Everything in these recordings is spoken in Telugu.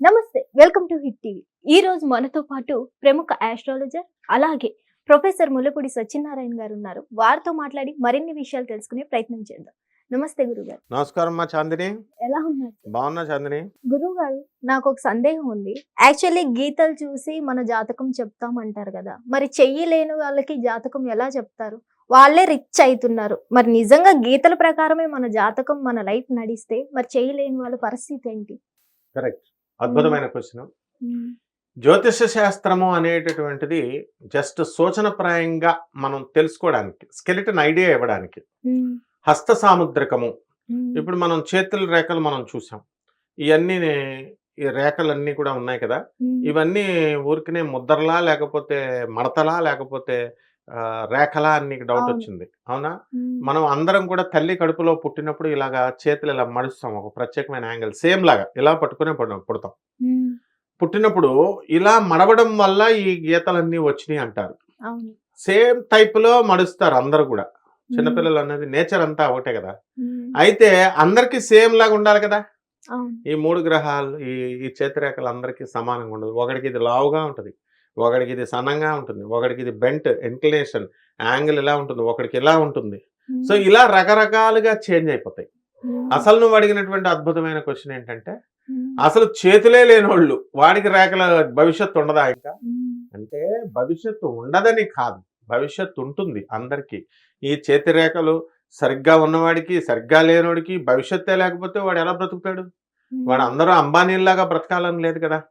నమస్తే వెల్కమ్ టు హిట్ టీవీ. ఈ రోజు మనతో పాటు ప్రముఖ ఆస్ట్రాలజర్ అలాగే ప్రొఫెసర్ ముల్లపూడి సత్యనారాయణ గారు ఉన్నారు. వారితో మాట్లాడి మరిన్ని విషయాలు తెలుసుకునే ప్రయత్నం చేద్దాం. నమస్తే గురుగారు. నమస్కారం మా చాందిని. ఎలా ఉన్నారు? బాగున్నా చాందిని. గురువు గారు నాకు ఒక సందేహం ఉంది. యాక్చువల్లీ గీతలు చూసి మన జాతకం చెప్తామంటారు కదా. మరి చెయ్యి లేని వాళ్ళకి జాతకం ఎలా చెప్తారు? వాళ్ళే రిచ్ అవుతున్నారు మరి నిజంగా గీతల ప్రకారమే మన జాతకం మన లైఫ్ నడిస్తే మరి చెయ్యి లేని వాళ్ళ పరిస్థితి ఏంటి? కరెక్ట్. అద్భుతమైన క్వశ్చన్. జ్యోతిష శాస్త్రము అనేటటువంటిది జస్ట్ సూచనప్రాయంగా మనం తెలుసుకోవడానికి స్కెలిటన్ ఐడియా ఇవ్వడానికి. హస్త సాముద్రికము. ఇప్పుడు మనం చేతుల రేఖలు మనం చూసాం. ఇవన్నీ ఈ రేఖలన్నీ కూడా ఉన్నాయి కదా. ఇవన్నీ ఊరికనే ముద్రలా లేకపోతే మడతలా లేకపోతే రేఖలా అని నీకు డౌట్. వచ్చింది. అవునా? మనం అందరం కూడా తల్లి కడుపులో పుట్టినప్పుడు ఇలాగా చేతులు ఇలా మడుస్తాం ఒక ప్రత్యేకమైన యాంగిల్ సేమ్ లాగా ఇలా పట్టుకునే పుడ- పుడతాం. పుట్టినప్పుడు ఇలా మడవడం వల్ల ఈ గీతలన్నీ వచ్చినాయి అంటారు. సేమ్ టైప్లో మడుస్తారు అందరూ కూడా. చిన్నపిల్లలు అనేది నేచర్ అంతా ఒకటే కదా. అయితే అందరికి సేమ్ లాగా ఉండాలి కదా. ఈ మూడు గ్రహాలు ఈ ఈ చేతిరేఖలు అందరికీ సమానంగా ఉండదు. ఒకడికి ఇది లావుగా ఉంటుంది. ఒకడికి ఇది సన్నంగా ఉంటుంది ఒకడికి ఇది బెంట్ ఇంక్లినేషన్ యాంగిల్ ఇలా ఉంటుంది ఒకడికి ఇలా ఉంటుంది. సో ఇలా రకరకాలుగా చేంజ్ అయిపోతాయి. మ్మ్. అసలు నువ్వు అడిగినటువంటి అద్భుతమైన క్వశ్చన్ ఏంటంటే మ్మ్. అసలు చేతులే లేనోళ్ళు వాడికి రేఖల భవిష్యత్తు ఉండదా ఇంకా. అంటే భవిష్యత్తు ఉండదని కాదు భవిష్యత్తు ఉంటుంది అందరికీ. ఈ చేతి రేఖలు సరిగ్గా ఉన్నవాడికి సరిగ్గా లేనోడికి భవిష్యత్తే లేకపోతే వాడు ఎలా బ్రతుకుతాడు? వాడు అందరూ అంబానీలాగా బ్రతకాలని లేదు కదా.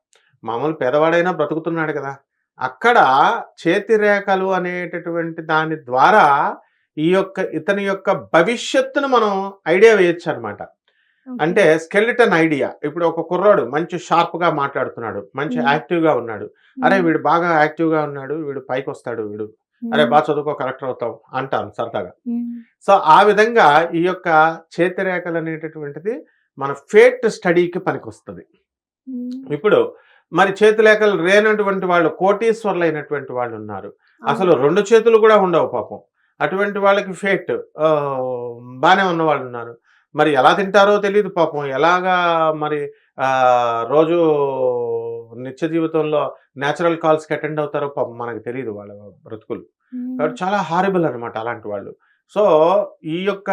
మామూలు పేదవాడైనా బ్రతుకుతున్నాడు కదా. అక్కడ చేతి రేఖలు అనేటటువంటి దాని ద్వారా ఈ యొక్క ఇతని యొక్క భవిష్యత్తును మనం ఐడియా వేయొచ్చు అనమాట. అంటే స్కెలిటన్ ఐడియా ఇప్పుడు ఒక కుర్రాడు మంచి షార్ప్గా మాట్లాడుతున్నాడు మంచి మ్మ్. యాక్టివ్గా ఉన్నాడు అరే వీడు బాగా యాక్టివ్గా ఉన్నాడు వీడు పైకి వస్తాడు వీడు అరే బాగా చదువుకో కలెక్టర్ అవుతావు అంటాను సరదాగా. సో ఆ విధంగా ఈ యొక్క చేతిరేఖలు అనేటటువంటిది మన ఫేట్ స్టడీకి పనికొస్తుంది. ఇప్పుడు మరి చేతిరేఖలు లేనటువంటి వాళ్ళు కోటీశ్వర్లు అయినటువంటి వాళ్ళు ఉన్నారు అసలు రెండు చేతులు కూడా ఉండవు పాపం. అటువంటి వాళ్ళకి ఫేట్ బాగానే ఉన్న వాళ్ళు ఉన్నారు మరి ఎలా తింటారో తెలియదు పాపం. ఎలాగా మరి రోజు నిత్య జీవితంలో న్యాచురల్ కాల్స్కి అటెండ్ అవుతారో పాపం మనకు తెలియదు వాళ్ళ బ్రతుకులు. కాబట్టి చాలా హారిబుల్ అనమాట అలాంటి వాళ్ళు. సో ఈ యొక్క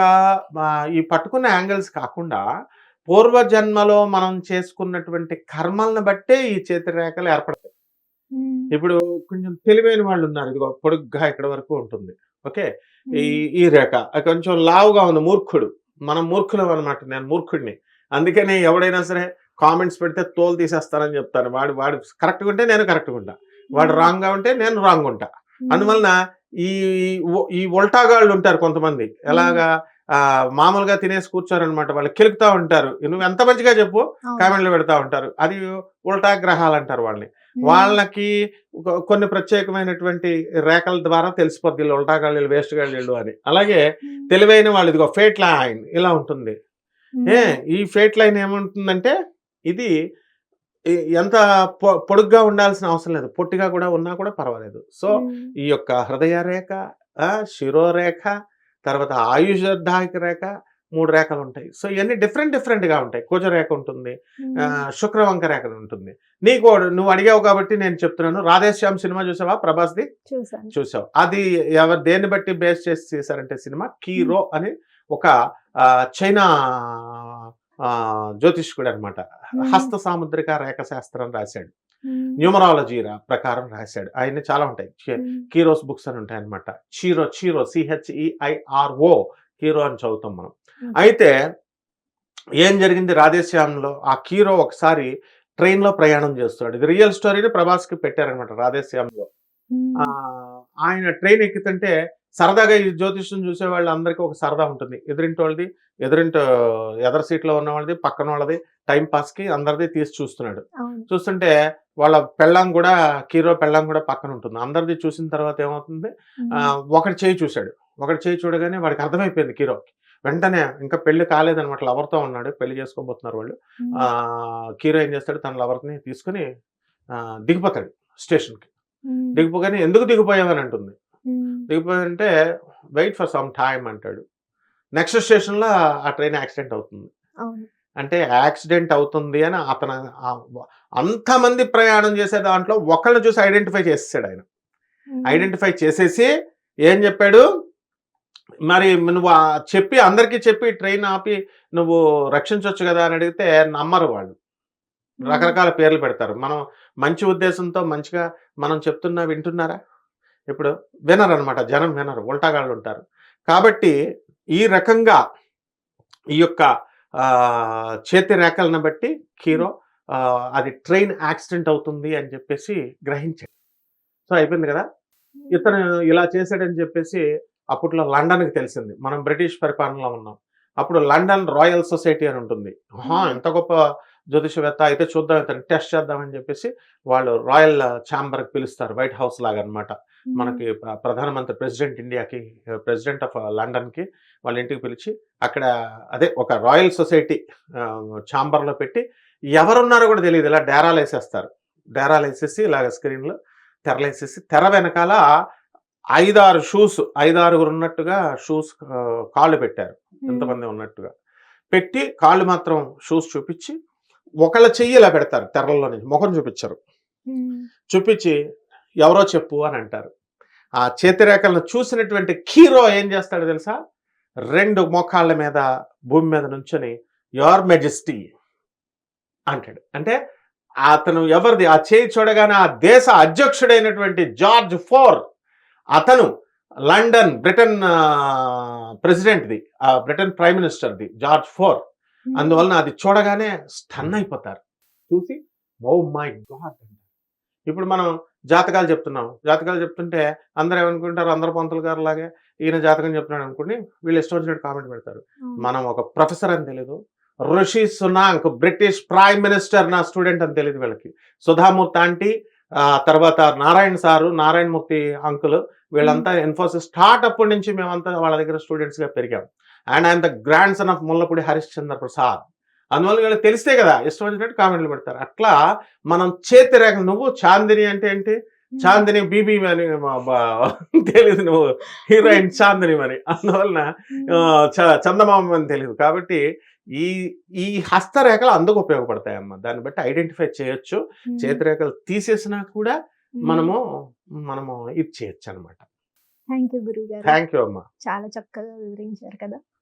ఈ పట్టుకున్న యాంగిల్స్ కాకుండా పూర్వజన్మలో మనం చేసుకున్నటువంటి కర్మలను బట్టే ఈ చేతి రేఖలు ఏర్పడతాయి. ఇప్పుడు కొంచెం తెలివైన వాళ్ళు ఉన్నారు. ఇదిగో పొడుగ్గా ఇక్కడ వరకు ఉంటుంది. ఓకే? ఈ ఈ రేఖ. కొంచెం లావుగా ఉంది. మూర్ఖుడు. మనం మూర్ఖులం అనమాట నేను మూర్ఖుడిని. అందుకని ఎవడైనా సరే కామెంట్స్ పెడితే తోలు తీసేస్తానని చెప్తాను వాడు వాడు కరెక్ట్గా ఉంటే నేను కరెక్ట్గా ఉంటా. వాడు రాంగ్గా ఉంటే నేను రాంగ్ ఉంటా. అందువలన ఈ ఈ ఉల్టాగాళ్ళు ఉంటారు కొంతమంది. ఎలాగా? మామూలుగా తినేసి కూర్చోరనమాట వాళ్ళు కెలుకుతా ఉంటారు నువ్వు ఎంత మంచిగా చెప్పు. కామెంట్లు పెడతా ఉంటారు అది ఉల్టా గ్రహాలు అంటారు వాళ్ళని. వాళ్ళకి కొన్ని ప్రత్యేకమైనటువంటి రేఖల ద్వారా తెలిసిపోద్ది వీళ్ళు ఉల్టాగాళ్ళు వేస్ట్ గాళ్ళు అని అలాగే. తెలివైన వాళ్ళు ఇదిగో ఫేట్ లైన్ ఇలా ఉంటుంది ఏ. ఈ ఫేట్ లైన్ ఏముంటుందంటే ఇది ఎంత పొ- పొడుగ్గా ఉండాల్సిన అవసరం లేదు పొట్టిగా కూడా ఉన్నా కూడా పర్వాలేదు సో. ఈ యొక్క హృదయ రేఖ శిరోరేఖ తర్వాత ఆయుషదాయక రేఖ మూడు రేఖలు ఉంటాయి సో ఇవన్నీ డిఫరెంట్ డిఫరెంట్గా ఉంటాయి. కుజ రేఖ ఉంటుంది. శుక్రవంక రేఖ ఉంటుంది. నీకు నువ్వు అడిగావు కాబట్టి నేను చెప్తున్నాను. రాధేశ్యామ్ సినిమా చూసావా? ప్రభాస్ది? చూసావు. అది ఎవరు దేన్ని బట్టి బేస్ చేసి చేశారంటే సినిమా? కీరో అని ఒక చైనా జ్యోతిష్కుడు అనమాట. హస్త సాముద్రిక రేఖ శాస్త్రం రాశాడు. న్యూమరాలజీ రా ప్రకారం రాశాడు. ఆయన చాలా ఉంటాయి. మ్మ్. కీరోస్ బుక్స్ అని ఉంటాయి అనమాట చీరో చీరో సిహెచ్ఈఐఆర్ఓ కీరో అని చదువుతాం మనం. మ్మ్. అయితే ఏం జరిగింది రాధేశ్యామ్లో? ఆ కీరో ఒకసారి train లో ప్రయాణం చేస్తున్నాడు. ఇది రియల్ స్టోరీని ప్రభాస్కి పెట్టారనమాట రాధేశ్యామ్లో. ఆయన ట్రైన్ ఎక్కుతుంటే సరదాగా ఈ జ్యోతిష్యం చూసే వాళ్ళు అందరికీ ఒక సరదా ఉంటుంది. ఎదురింటి వాళ్ళది ఎదురింటి ఎదర్ సీట్లో ఉన్న వాళ్ళది పక్కన వాళ్ళది టైం పాస్కి అందరిది తీసి చూస్తున్నాడు. చూస్తుంటే వాళ్ళ పెళ్ళం కూడా కీరో పెళ్ళం కూడా పక్కన ఉంటుంది. అందరిది చూసిన తర్వాత ఏమవుతుంది. ఒకటి చేయి చూశాడు. ఒకటి చేయి చూడగానే వాడికి అర్థమైపోయింది కీరోకి. వెంటనే ఇంకా పెళ్ళి కాలేదనమాట లవర్తో ఉన్నాడు పెళ్ళి చేసుకోబోతున్నారు వాళ్ళు. కీరో ఏం చేస్తాడు? తన లవర్ని తీసుకుని దిగిపోతాడు స్టేషన్కి. దిగిపోగానే ఎందుకు దిగిపోయావని అంటుంది మ్మ్. దిగిపోయాడంటే వెయిట్ ఫర్ సమ్ టైం అంటాడు. నెక్స్ట్ స్టేషన్లో ఆ ట్రైన్ యాక్సిడెంట్ అవుతుంది. అంటే యాక్సిడెంట్ అవుతుంది అని అతను అంతమంది ప్రయాణం చేసే దాంట్లో ఒకళ్ళని చూసి ఐడెంటిఫై చేసేసాడు ఆయన. ఐడెంటిఫై చేసేసి ఏం చెప్పాడు? మరి నువ్వు చెప్పి అందరికీ చెప్పి ట్రైన్ ఆపి నువ్వు రక్షించవచ్చు కదా అని అడిగితే నమ్మరు వాళ్ళు. రకరకాల పేర్లు పెడతారు. మనం మంచి ఉద్దేశంతో మంచిగా మనం చెప్తున్నా వింటున్నారా? ఇప్పుడు వినరు అనమాట జనం వినరు ఉల్టాగాళ్ళు ఉంటారు. కాబట్టి ఈ రకంగా ఈ యొక్క చేతి రేఖలను బట్టి హీరో అది ట్రైన్ యాక్సిడెంట్ అవుతుంది అని చెప్పేసి గ్రహించాడు సో అయిపోయింది కదా? ఇతను ఇలా చేశాడని చెప్పేసి అప్పట్లో లండన్కి తెలిసింది. మనం బ్రిటిష్ పరిపాలనలో ఉన్నాం. అప్పుడు లండన్ రాయల్ సొసైటీ అని ఉంటుంది. ఎంత గొప్ప జ్యోతిషవేత్త అయితే చూద్దాం ఇతను టెస్ట్ చేద్దామని చెప్పేసి వాళ్ళు రాయల్ ఛాంబర్కి పిలుస్తారు వైట్ హౌస్ లాగా అన్నమాట. మనకి ప్ర- ప్రధానమంత్రి ప్రెసిడెంట్ ఇండియాకి ప్రెసిడెంట్ ఆఫ్ లండన్కి వాళ్ళ ఇంటికి పిలిచి అక్కడ అదే ఒక రాయల్ సొసైటీ ఛాంబర్లో పెట్టి ఎవరున్నారో కూడా తెలియదు. ఇలా డేరాలు వేసేస్తారు. డేరాలు వేసేసి ఇలాగ స్క్రీన్లో తెరలు వేసేసి తెర వెనకాల ఐదారు షూస్ ఐదారుగురు ఉన్నట్టుగా షూస్ కాళ్ళు పెట్టారు. ఎంతమంది ఉన్నట్టుగా. పెట్టి కాళ్ళు మాత్రం షూస్ చూపించి ఒకళ్ళ చెయ్యి ఇలా పెడతారు తెరల్లో నుంచి ముఖం చూపించరు చూపించి ఎవరో చెప్పు అని అంటారు. ఆ చేతిరేఖలను చూసినటువంటి హీరో ఏం చేస్తాడు తెలుసా? రెండు మోకాళ్ళ మీద భూమి మీద నుంచొని యువర్ మెజెస్టీ అంటాడు. అంటే అతను ఎవరిది? ఆ చేయి చూడగానే ఆ దేశ అధ్యక్షుడైనటువంటి జార్జ్ ఫోర్ అతను లండన్ బ్రిటన్ ప్రెసిడెంట్ది ఆ బ్రిటన్ ప్రైమ్ మినిస్టర్ది జార్జ్ ఫోర్. అందువలన అది చూడగానే స్టన్ అయిపోతారు చూసి ఓ మై గాడ్ ఇప్పుడు మనం జాతకాలు చెప్తున్నాం. జాతకాలు చెప్తుంటే అందరూ ఏమనుకుంటారు? అందరు పంతులు గారు లాగే ఈయన జాతకం చెప్తున్నాడు అనుకుని వీళ్ళు ఇష్టం వచ్చినట్టు కామెంట్ పెడతారు. మనం ఒక ప్రొఫెసర్ అని తెలీదు. Rishi Sunak British prime minister నా స్టూడెంట్ అని తెలియదు వీళ్ళకి. సుధామూర్తి ఆంటీ ఆ తర్వాత నారాయణ సారు నారాయణమూర్తి అంకుల్ వీళ్ళంతా ఇన్ఫోసిస్ స్టార్ట్ అప్పటి నుంచి మేమంతా వాళ్ళ దగ్గర స్టూడెంట్స్గా పెరిగాం. అండ్ ఆయన the grandson of Mullapudi Harishchandra Prasad అందువల్ల వీళ్ళకి తెలిస్తే కదా ఇష్టం వచ్చినట్టు కామెంట్లు పెడతారు. అట్లా మనం చేతి రేఖ నువ్వు చాందిని అంటే ఏంటి? చాందిని బీబీ అని తెలియదు నువ్వు. హీరోయిన్ చాందిని అని అందువలన చ- చందమామ అని తెలియదు. కాబట్టి ఈ ఈ హస్తరేఖలు అందుకు ఉపయోగపడతాయి అమ్మ దాన్ని బట్టి ఐడెంటిఫై చేయొచ్చు. చేతిరేఖలు తీసేసినా కూడా మనము మనము ఇది చేయొచ్చు అనమాట థ్యాంక్ యూ గురువు గారు థ్యాంక్ యూ అమ్మా. చాలా చక్కగా వివరించారు కదా.